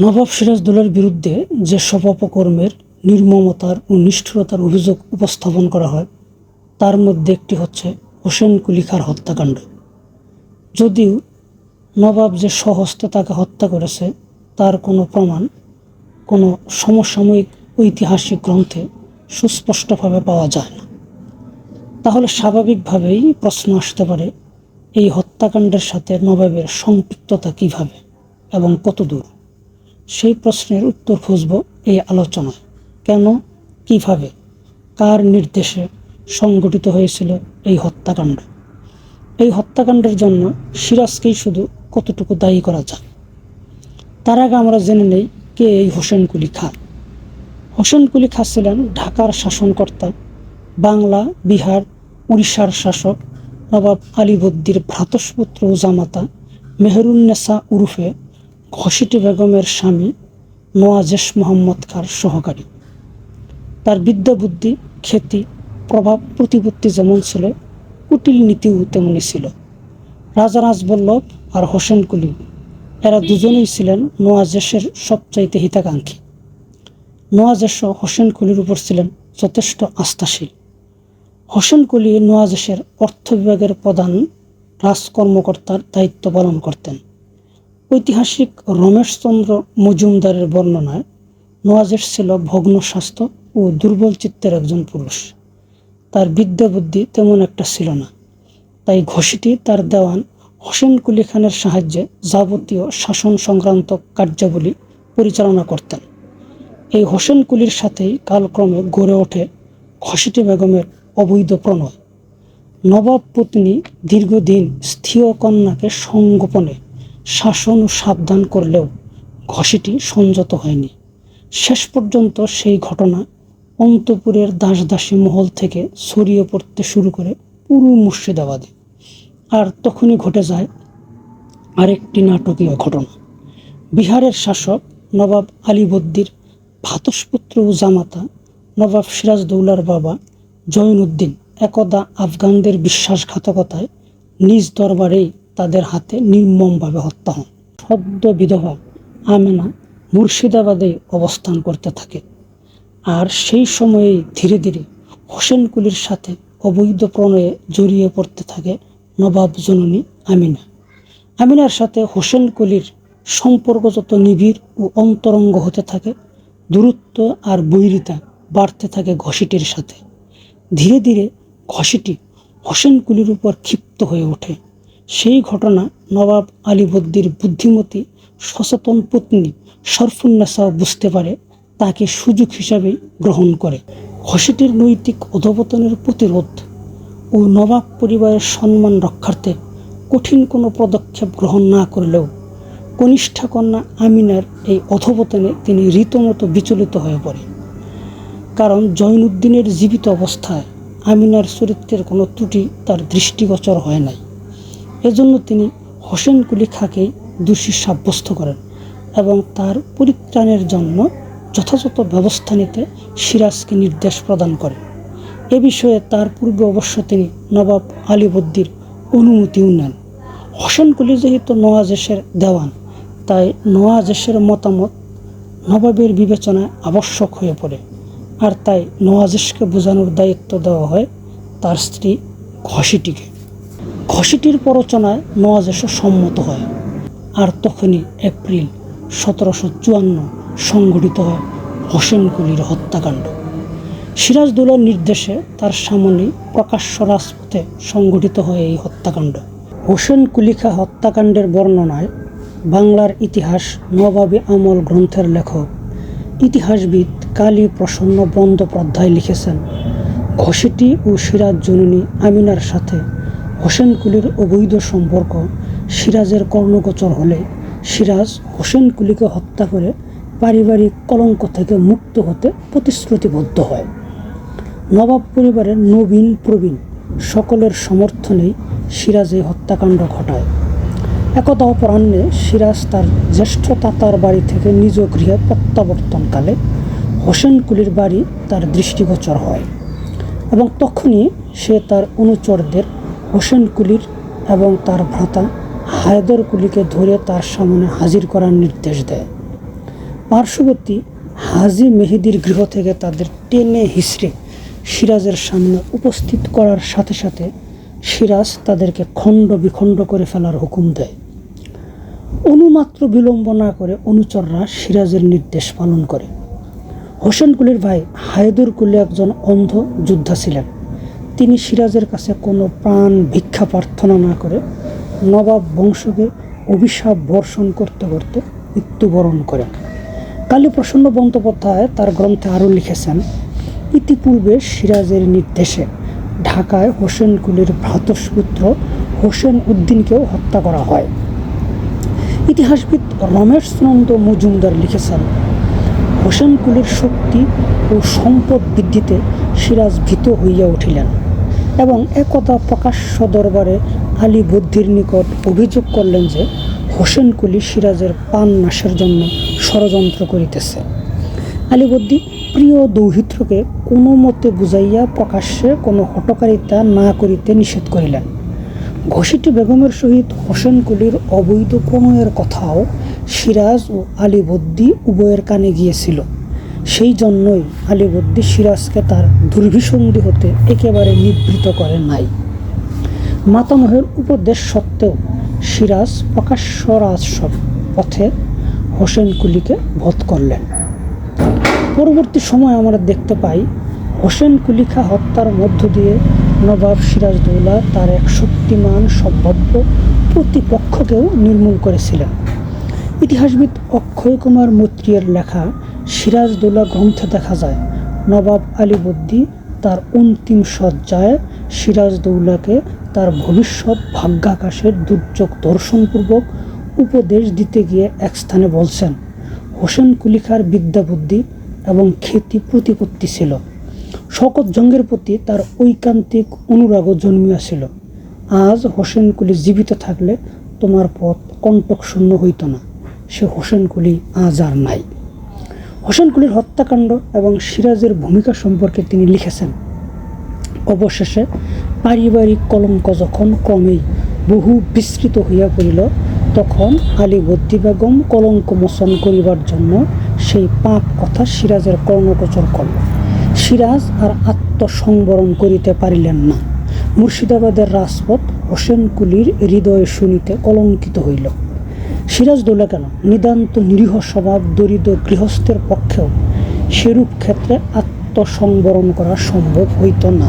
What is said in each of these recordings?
নবাব সিরাজদৌলার বিরুদ্ধে যে সব অপকর্মের নির্মমতার ও নিষ্ঠুরতার অভিযোগ উপস্থাপন করা হয়, তার মধ্যে একটি হচ্ছে হোসেন কুলিখার হত্যাকাণ্ড। যদিও নবাব যে স্বহস্তে তাকে হত্যা করেছে, তার কোনো প্রমাণ, কোনো সমসাময়িক ঐতিহাসিক গ্রন্থে সুস্পষ্টভাবে পাওয়া যায় না। তাহলে স্বাভাবিকভাবেই প্রশ্ন আসতে পারে, এই হত্যাকাণ্ডের সাথে নবাবের সম্পৃক্ততা কীভাবে এবং কতদূর? সেই প্রশ্নের উত্তর খুঁজব এই আলোচনায়। কেন? কীভাবে? কার নির্দেশে সংগঠিত হয়েছিল এই হত্যাকাণ্ড? এই হত্যাকাণ্ডের জন্য সিরাজকেই শুধু কতটুকু দায়ী করা যায়? তার আগে আমরা জেনে নেই কে এই হোসেন কুলি খা হোসেন কুলি খা ছিলেন ঢাকার শাসনকর্তা, বাংলা, বিহার, উড়িষ্যার শাসক নবাব আলীবদ্দির ভ্রাতস্পুত্র ও জামাতা মেহরুন্নেসা উরুফে ঘসিটি বেগমের স্বামী নোয়াজেশ মোহাম্মদ খার সহকারী। তার বিদ্যা বুদ্ধি, খ্যাতি, প্রভাব, প্রতিপত্তি যেমন ছিল, কুটিল নীতিও তেমনি ছিল। রাজা রাজবল্লভ আর হোসেন কুলি, এরা দুজনেই ছিলেন নোয়াজেশের সবচাইতে হিতাকাঙ্ক্ষী। নোয়াজেশ হোসেন কুলির উপর ছিলেন যথেষ্ট আস্থাশীল। হোসেন কুলি নোয়াজেশের অর্থ বিভাগের প্রধান রাজকর্মকর্তার দায়িত্ব পালন করতেন। ঐতিহাসিক রমেশচন্দ্র মজুমদারের বর্ণনায় নোয়াজেশ ছিল ভগ্ন স্বাস্থ্য ও দুর্বল চিত্তের একজন পুরুষ। তার বিদ্যা বুদ্ধি তেমন একটা ছিল না। তাই ঘষিটি তার দেওয়ান হোসেন কুলি খানের সাহায্যে যাবতীয় শাসন সংক্রান্ত কার্যাবলী পরিচালনা করতেন। এই হোসেন কুলির সাথেই কালক্রমে গড়ে ওঠে ঘসিটি বেগমের অবৈধ প্রণয়। নবাব পত্নী দীর্ঘদিন স্থির কন্যাকে সংগোপনে শাসন ও সাবধান করলেও ঘষিটি সংযত হয়নি। শেষ পর্যন্ত সেই ঘটনা অন্তপুরের দাসদাসী মহল থেকে ছড়িয়ে পড়তে শুরু করে পুরো মুর্শিদাবাদে। আর তখনই ঘটে যায় আরেকটি নাটকীয় ঘটনা। বিহারের শাসক নবাব আলীবদ্দির ভাতসপুত্র ও জামাতা নবাব সিরাজদৌলার বাবা জয়নুদ্দিন একদা আফগানদের বিশ্বাসঘাতকতায় নিজ দরবারেই তাদের হাতে নির্মমভাবে হত্যা হন। সদ্য বিধবা আমেনা মুর্শিদাবাদে অবস্থান করতে থাকে। আর সেই সময়েই ধীরে ধীরে হোসেন কুলির সাথে অবৈধ প্রণয়ে জড়িয়ে পড়তে থাকে নবাব জননী আমিনা। আমিনার সাথে হোসেন কুলির সম্পর্ক যত নিবিড় ও অন্তরঙ্গ হতে থাকে, দূরত্ব আর বৈরিতা বাড়তে থাকে ঘষিটির সাথে। ধীরে ধীরে ঘষিটি হোসেন কুলির উপর ক্ষিপ্ত হয়ে ওঠে। সেই ঘটনা নবাব আলীবদ্দির বুদ্ধিমতী সচেতন পত্নী সরফুন্নেসাও বুঝতে পারে, তাকে সুযোগ হিসাবে গ্রহণ করে। ঘসিটির নৈতিক অধপতনের প্রতিরোধ ও নবাব পরিবারের সম্মান রক্ষার্থে কঠিন কোনো পদক্ষেপ গ্রহণ না করলেও কনিষ্ঠা কন্যা আমিনার এই অধপতনে তিনি রীতমতো বিচলিত হয়ে পড়ে কারণ জৈনুদ্দিনের জীবিত অবস্থায় আমিনার চরিত্রের কোনো ত্রুটি তার দৃষ্টিগোচর হয় নাই। এজন্য তিনি হোসেন কুলি খাকেই দোষী সাব্যস্ত করেন এবং তার পরিত্রাণের জন্য যথাযথ ব্যবস্থা নিতে সিরাজকে নির্দেশ প্রদান করেন। এ বিষয়ে তার পূর্বে অবশ্য তিনি নবাব আলীবদ্দির অনুমতিও নেন। হোসেন কুলি যেহেতু নওয়াজেশের দেওয়ান, তাই নওয়াজেশের মতামত নবাবের বিবেচনায় আবশ্যক হয়ে পড়ে। আর তাই নওয়াজেশকে বোঝানোর দায়িত্ব দেওয়া হয় তার স্ত্রী ঘসিটিকে ঘসিটির প্ররোচনায় নওয়াজেশও সম্মত হয় আর তখনই এপ্রিল সতেরোশো চুয়ান্ন সংঘটিত হয় হোসেন কুলির হত্যাকাণ্ড। সিরাজদৌলার নির্দেশে তার সামনে প্রকাশ্য রাজপথে সংঘটিত হয় এই হত্যাকাণ্ড। হোসেন কুলিখা হত্যাকাণ্ডের বর্ণনায় বাংলার ইতিহাস নবাবী আমল গ্রন্থের লেখক, ইতিহাসবিদ কালী প্রসন্ন বন্দ্যোপাধ্যায় লিখেছেন ঘসিটি ও সিরাজ জননী আমিনার সাথে হোসেন কুলির অবৈধ সম্পর্ক সিরাজের কর্ণগোচর হলে সিরাজ হোসেন কুলিকে হত্যা করে পারিবারিক কলঙ্ক থেকে মুক্ত হতে প্রতিশ্রুতিবদ্ধ হয়। নবাব পরিবারের নবীন প্রবীণ সকলের সমর্থনেই সিরাজ এই হত্যাকাণ্ড ঘটায়। একদা অপরাহ্নে সিরাজ তার জ্যেষ্ঠ তাতার বাড়ি থেকে নিজ গৃহে প্রত্যাবর্তনকালে হোসেন কুলির বাড়ি তার দৃষ্টিগোচর হয় এবং তখনই সে তার অনুচরদের হোসেন কুলির এবং তার ভ্রাতা হায়দর কুলিকে ধরে তার সামনে হাজির করার নির্দেশ দেয়। পার্শ্ববর্তী হাজি মেহেদির গৃহ থেকে তাদের টেনে হিসড়ে সিরাজের সামনে উপস্থিত করার সাথে সাথে সিরাজ তাদেরকে খণ্ড বিখণ্ড করে ফেলার হুকুম দেয়। অনুমাত্র বিলম্ব না করে অনুচররা সিরাজের নির্দেশ পালন করে। হোসেন কুলির ভাই হায়দুর কুলি একজন অন্ধ যোদ্ধা ছিলেন। তিনি সিরাজের কাছে কোনো প্রাণ ভিক্ষা প্রার্থনা না করে নবাব বংশকে অভিশাপ বর্ষণ করতে করতে মৃত্যুবরণ করেন। কালীপ্রসন্ন বন্দ্যোপাধ্যায় তার গ্রন্থে আরও লিখেছেন, ইতিপূর্বে সিরাজের নির্দেশে ঢাকায় হোসেন কুলির ভ্রাতস্পুত্র হোসেন উদ্দিনকেও হত্যা করা হয়। ইতিহাসবিদ রমেশ নন্দ মজুমদার লিখেছেন, হোসেন কুলির শক্তি ও সম্পদ বৃদ্ধিতে সিরাজ ভীত হইয়া উঠিলেন। এবং একদা প্রকাশ্য দরবারে আলী বুদ্ধির নিকট অভিযোগ করলেন যে হোসেন কুলি সিরাজের পান নাশের জন্য ষড়যন্ত্র করিতেছে। আলীবদ্দি প্রিয় দৌহিত্রকে কোনো মতে বুঝাইয়া প্রকাশ্যে কোনো হটকারিতা না করিতে নিষেধ করিলেন। ঘষিটি বেগমের সহিত হোসেন কুলির অবৈধ প্রণয়ের কথাও সিরাজ ও আলীবদ্দি উভয়ের কানে গিয়েছিল। সেই জন্যই আলীবদ্দি সিরাজকে তার দুর্ভিসন্ধি হতে একেবারে নিবৃত করে নাই। মাতামহের উপদেশ সত্ত্বেও সিরাজ প্রকাশ্য রাজসব পথে হোসেন কুলিকে বধ করলেন। পরবর্তী সময় আমরা দেখতে পাই, হোসেন কুলিখা হত্যার মধ্য দিয়ে নবাব সিরাজদৌল্লা তার এক শক্তিমান সম্ভাব্য প্রতিপক্ষকেও নির্মূল করেছিলেন। ইতিহাসবিদ অক্ষয় কুমার মৈত্রীর লেখা সিরাজদৌল্লা গ্রন্থে দেখা যায়, নবাব আলীবদ্দি তার অন্তিম সজ্জায় সিরাজদৌল্লাকে তার ভবিষ্যৎ ভাগ্যাকাশের দুর্যোগ দর্শনপূর্বক উপদেশ দিতে গিয়ে এক স্থানে বলছেন, হোসেন কুলিখার বিদ্যাবুদ্ধি এবং খ্যাতি প্রতিপত্তি ছিল। শকত জঙ্গের প্রতি তার ঐকান্তিক অনুরাগও জন্মিয়াছিল আজ হোসেন কুলি জীবিত থাকলে তোমার পথ কণ্টক শূন্য হইত না। সে হোসেন কুলি আজ আর নাই। হোসেন কুলির হত্যাকাণ্ড এবং সিরাজের ভূমিকা সম্পর্কে তিনি লিখেছেন। অবশেষে পারিবারিক কলঙ্ক যখন ক্রমেই বহু বিস্তৃত হইয়া পড়িল, তখন আলী বদ্দি বেগম কলঙ্ক মোচন করিবার জন্য সেই পাপ কথা সিরাজের কর্ণগোচর করল সিরাজ আর আত্মসংবরণ করিতে পারিলেন না। মুর্শিদাবাদের রাজপথ হোসেন কুলির হৃদয়ে শুনিতে কলঙ্কিত হইল। সিরাজদৌল্লা কেন? নিদান্ত নিরীহ স্বভাব, দরিদ্র গৃহস্থের পক্ষেও সেরূপ ক্ষেত্রে আত্মসংবরণ করা সম্ভব হইত না।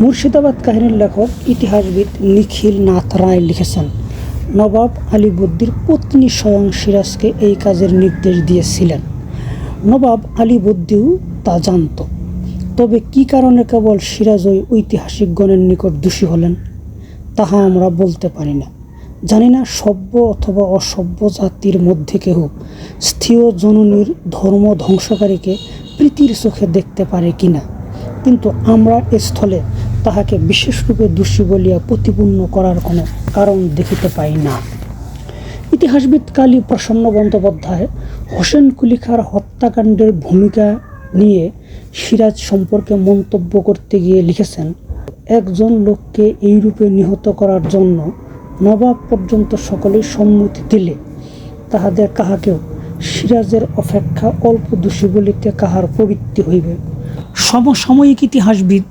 মুর্শিদাবাদ কাহিনীর লেখক, ইতিহাসবিদ নিখিল নাথ রায় লিখেছেন, নবাব আলীবদ্দির পত্নী স্বয়ং সিরাজকে এই কাজের নির্দেশ দিয়েছিলেন। নবাব আলীবদ্দিও তা জানত। তবে কি কারণে কেবল সিরাজ ঐতিহাসিকগণের নিকট দোষী হলেন, তাহা আমরা বলতে পারি না। জানি না সভ্য অথবা অসভ্য জাতির মধ্যে কেহ। স্থির জননীর ধর্ম ধ্বংসকারীকে প্রীতির চোখে দেখতে পারে কিনা কিন্তু আমরা স্থলে তাহাকে বিশেষরূপে দোষী বলিয়া প্রতিপূর্ণ করার কোনো কারণ দেখিতে পাই না। ইতিহাসবিদ কালী প্রসন্ন বন্দ্যোপাধ্যায় হোসেন কুলিখার হত্যাকাণ্ডের ভূমিকা নিয়ে সিরাজ সম্পর্কে মন্তব্য করতে গিয়ে লিখেছেন, একজন লোককে এই রূপে নিহত করার জন্য নবাব পর্যন্ত সকলেই সম্মতি দিলে তাহাদের কাহাকেও সিরাজের অপেক্ষা অল্প দোষী বলিতে কাহার প্রবৃত্তি হইবে। সমসাময়িক ইতিহাসবিদ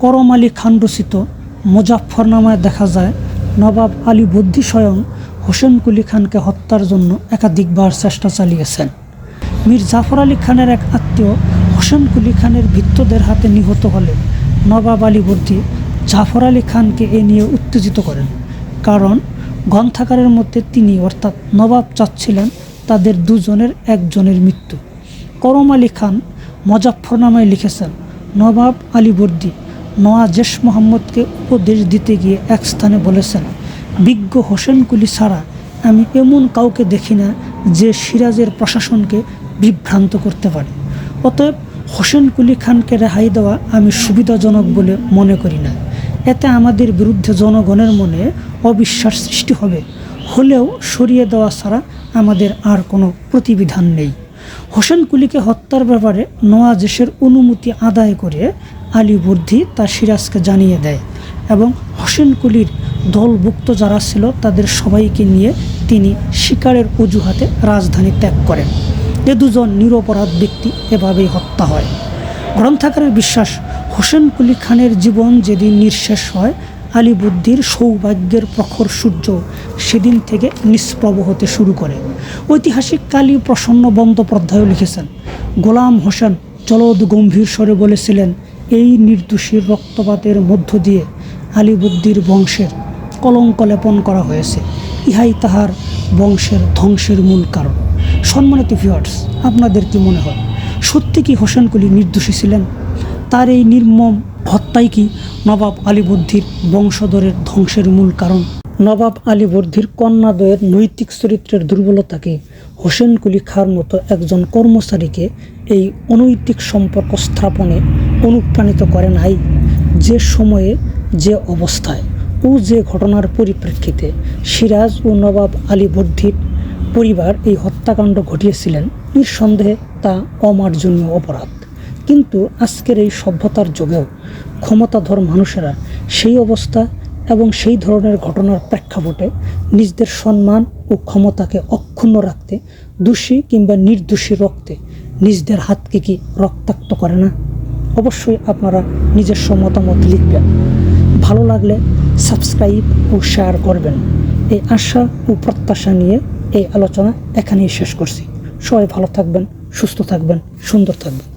করম আলী খান রচিত মুজাফরনামায় দেখা যায়, নবাব আলী বুদ্ধি স্বয়ং হোসেন কুলি খানকে হত্যার জন্য একাধিকবার চেষ্টা চালিয়েছেন। মীর জাফর আলী খানের এক আত্মীয় হোসেন কুলি খানের ভিত্তদের হাতে নিহত হলে নবাব আলী বুদ্ধি জাফর আলী খানকে এ নিয়ে উত্তেজিত করেন। কারণ গ্রন্থাকারের মধ্যে তিনি অর্থাৎ নবাব চাচ্ছিলেন তাদের দুজনের একজনের মৃত্যু। করম আলী খান মজাফরনামায় লিখেছেন, নবাব আলী বর্দি নওয়াজেশ মোহাম্মদকে উপদেশ দিতে গিয়ে এক স্থানে বলেছেন, বিজ্ঞ হোসেন কুলি ছাড়া আমি এমন কাউকে দেখি না যে সিরাজের প্রশাসনকে বিভ্রান্ত করতে পারে। অতএব হোসেন কুলি খানকে রেহাই দেওয়া আমি সুবিধাজনক বলে মনে করি না। এতে আমাদের বিরুদ্ধে জনগণের মনে অবিশ্বাস সৃষ্টি হবে। হলেও সরিয়ে দেওয়া ছাড়া আমাদের আর কোনো প্রতিবিধান নেই। হোসেন কুলিকে হত্যার ব্যাপারে নওয়াজেশের অনুমতি আদায় করে আলী বুদ্ধি তার সিরাজকে জানিয়ে দেয় এবং হোসেন কুলির দলভুক্ত যারা ছিল তাদের সবাইকে নিয়ে তিনি শিকারের অজুহাতে রাজধানী ত্যাগ করেন। এ দুজন নিরপরাধ ব্যক্তি এভাবেই হত্যা হয়। গ্রন্থাগারের বিশ্বাস, হোসেন কুলি খানের জীবন যেদিন নিঃশেষ হয়, আলীবুদ্দির সৌভাগ্যের প্রখর সূর্য সেদিন থেকে নিষ্প্রভ হতে শুরু করে। ঐতিহাসিক কালী প্রসন্ন বন্দ্যোপাধ্যায় লিখেছেন, গোলাম হোসেন চলদ গম্ভীর স্বরে বলেছিলেন, এই নির্দোষীর রক্তপাতের মধ্য দিয়ে আলীবুদ্দির বংশের কলঙ্ক লেপন করা হয়েছে। ইহাই তাহার বংশের ধ্বংসের মূল কারণ। সম্মানিত ভিউয়ার্স আপনাদের কি মনে হয়? সত্যি কি হোসেন কুলি নির্দোষী ছিলেন? তার এই নির্মম হত্যাই কি নবাব আলীবর্দীর বংশধরের ধ্বংসের মূল কারণ? নবাব আলীবর্দীর কন্যাদয়ের নৈতিক চরিত্রের দুর্বলতাকে হোসেন কুলি খার মতো একজন কর্মচারীকে এই অনৈতিক সম্পর্ক স্থাপনে অনুপ্রাণিত করে নাই। যে সময়ে, যে অবস্থায় ও যে ঘটনার পরিপ্রেক্ষিতে সিরাজ ও নবাব আলীবর্দীর পরিবার এই হত্যাকাণ্ড ঘটিয়েছিলেন নিঃসন্দেহে তা অমার্জনীয় অপরাধ। কিন্তু আজকের এই সভ্যতার যুগেও ক্ষমতাধর মানুষেরা সেই অবস্থা এবং সেই ধরনের ঘটনার প্রেক্ষাপটে নিজেদের সম্মান ও ক্ষমতাকে অক্ষুণ্ণ রাখতে, দোষী কিংবা নির্দোষী রক্তে নিজেদের হাতকে কি রক্তাক্ত করে না? অবশ্যই আপনারা নিজস্ব মতামত লিখবেন। ভালো লাগলে সাবস্ক্রাইব ও শেয়ার করবেন। এই আশা ও প্রত্যাশা নিয়ে এই আলোচনা এখানেই শেষ করছি। সবাই ভালো থাকবেন সুস্থ থাকবেন সুন্দর থাকবেন।